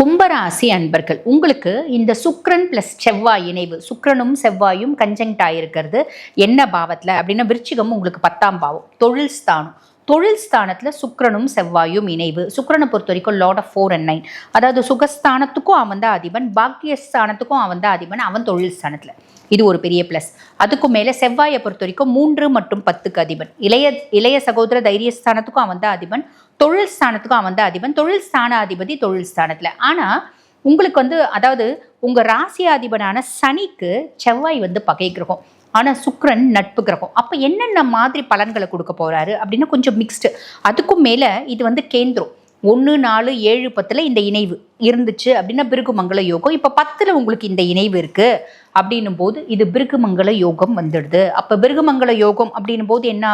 கும்பராசி அன்பர்கள் உங்களுக்கு இந்த சுக்ரன் பிளஸ் செவ்வாய் இணைவு சுக்ரனும் செவ்வாயும் கஞ்சங்ட் ஆகிருக்கிறது என்ன பாவத்தில்? அப்படின்னா விருச்சிகம் உங்களுக்கு பத்தாம் பாவம் தொழில் ஸ்தானம். தொழில் ஸ்தானத்தில் சுக்கரனும் செவ்வாயும் இணைவு. சுக்கரனை பொறுத்த வரைக்கும் lord of four and nine அதாவது சுகஸ்தானத்துக்கும் அவன் தான் அதிபன் பாக்கியஸ்தானத்துக்கும் அவன் தான் அதிபன் அவன் தொழில் ஸ்தானத்தில். இது ஒரு பெரிய ப்ளஸ் அதுக்கும் மேலே செவ்வாயை பொறுத்த வரைக்கும் மூன்று மற்றும் பத்துக்கு அதிபன். இளைய இளைய சகோதர தைரியஸ்தானத்துக்கும் அவன் தான் அதிபன் தொழில் ஸ்தானத்துக்கும் அவன் தான் அதிபன் தொழில் ஸ்தான அதிபதி தொழில் ஸ்தானத்தில். ஆனால் உங்களுக்கு வந்து அதாவது உங்கள் ராசியாதிபனான சனிக்கு செவ்வாய் வந்து பகை கிரகம். ஆனால் சுக்ரன் நட்பு கிரகம். அப்போ என்னென்ன மாதிரி பலன்களை கொடுக்க போகிறாரு அப்படின்னா கொஞ்சம் மிக்ஸ்டு அதுக்கும் மேலே இது வந்து கேந்திரம். ஒன்று நாலு ஏழு பத்தில் இந்த இணைவு இருந்துச்சு அப்படின்னா பிருகுமங்கல யோகம். இப்போ பத்தில் உங்களுக்கு இந்த இணைவு இருக்குது அப்படின்னும் போது இது பிருகுமங்கல யோகம் வந்துடுது. அப்போ பிருகுமங்கல யோகம் அப்படின்னும் போது என்ன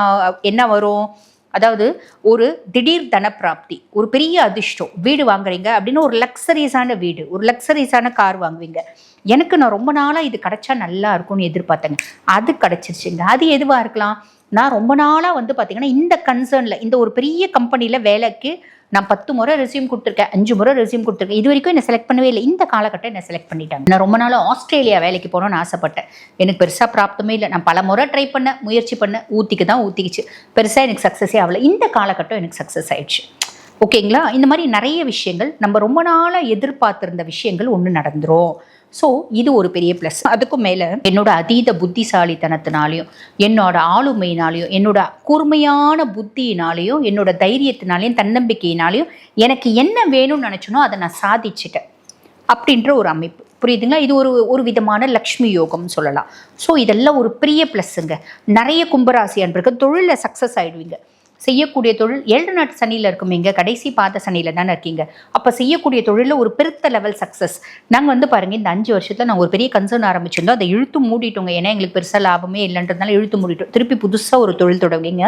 என்ன வரும்? அதாவது ஒரு திடீர் தனப்பிராப்தி ஒரு பெரிய அதிர்ஷ்டம் வீடு வாங்குறீங்க அப்படின்னு ஒரு லக்ஸரிஸான வீடு ஒரு லக்ஸரிஸான கார் வாங்குவீங்க. எனக்கு நான் ரொம்ப நாளாக இது கிடைச்சா நல்லா இருக்கும்னு எதிர்பார்த்தேங்க. அது கிடைச்சிருச்சுங்க. அது எதுவாக இருக்கலாம்? நான் ரொம்ப நாளாக வந்து பார்த்தீங்கன்னா இந்த கன்சர்னில் இந்த ஒரு பெரிய கம்பெனியில் வேலைக்கு நான் பத்து முறை ரெசியூம் கொடுத்துருக்கேன் அஞ்சு முறை ரெசியூம் கொடுத்துருக்கேன். இது வரைக்கும் என்ன செலக்ட் பண்ணவே இல்லை. இந்த காலகட்டம் என்ன செலக்ட் பண்ணிட்டாங்க. நான் ரொம்ப நாளாக ஆஸ்திரேலியா வேலைக்கு போகணும்னு ஆசைப்பட்டேன். எனக்கு பெருசாக பிராப்தமே இல்லை. நான் பல முறை ட்ரை பண்ணேன் முயற்சி பண்ணேன் ஊற்றிக்கு தான் ஊற்றிக்கிச்சு பெருசாக எனக்கு சக்ஸஸே ஆகலை. இந்த காலகட்டம் எனக்கு சக்ஸஸ் ஆயிடுச்சு. ஓகேங்களா இந்த மாதிரி நிறைய விஷயங்கள் நம்ம ரொம்ப நாளாக எதிர்பார்த்துருந்த விஷயங்கள் ஒன்று நடந்துரும். ஸோ இது ஒரு பெரிய ப்ளஸ் அதுக்கும் மேலே என்னோட அதீத புத்திசாலித்தனத்தினாலையும் என்னோட ஆளுமையினாலையும் என்னோட கூர்மையான புத்தியினாலையும் என்னோட தைரியத்தினாலையும் தன்னம்பிக்கையினாலையும் எனக்கு என்ன வேணும்னு நினச்சனோ அதை நான் சாதிச்சிட்டேன் அப்படின்ற ஒரு அமைப்பு. புரியுதுங்களா? இது ஒரு ஒரு விதமான லக்ஷ்மி யோகம்னு சொல்லலாம். ஸோ இதெல்லாம் ஒரு பெரிய ப்ளஸ்ஸுங்க நிறைய கும்பராசி அன்பர்கள் தொழிலில் சக்ஸஸ் ஆகிடுவீங்க செய்யக்கூடிய தொழில் ஏழு நாட்டு சனியில் இருக்குமேங்க கடைசி பாத சனியில் தானே இருக்கீங்க. அப்போ செய்யக்கூடிய தொழிலில் ஒரு பெருத்த லெவல் சக்ஸஸ் நாங்கள் வந்து பாருங்கள் இந்த அஞ்சு வருஷத்தில் நாங்கள் ஒரு பெரிய கன்சர்ன் ஆரம்பிச்சிருந்தோம். அதை இழுத்து மூடிட்டோங்க. ஏன்னா எங்களுக்கு பெருசாக லாபமே இல்லைன்றதுனால இழுத்து மூடிட்டோம். திருப்பி புதுசாக ஒரு தொழில் தொடங்குங்க.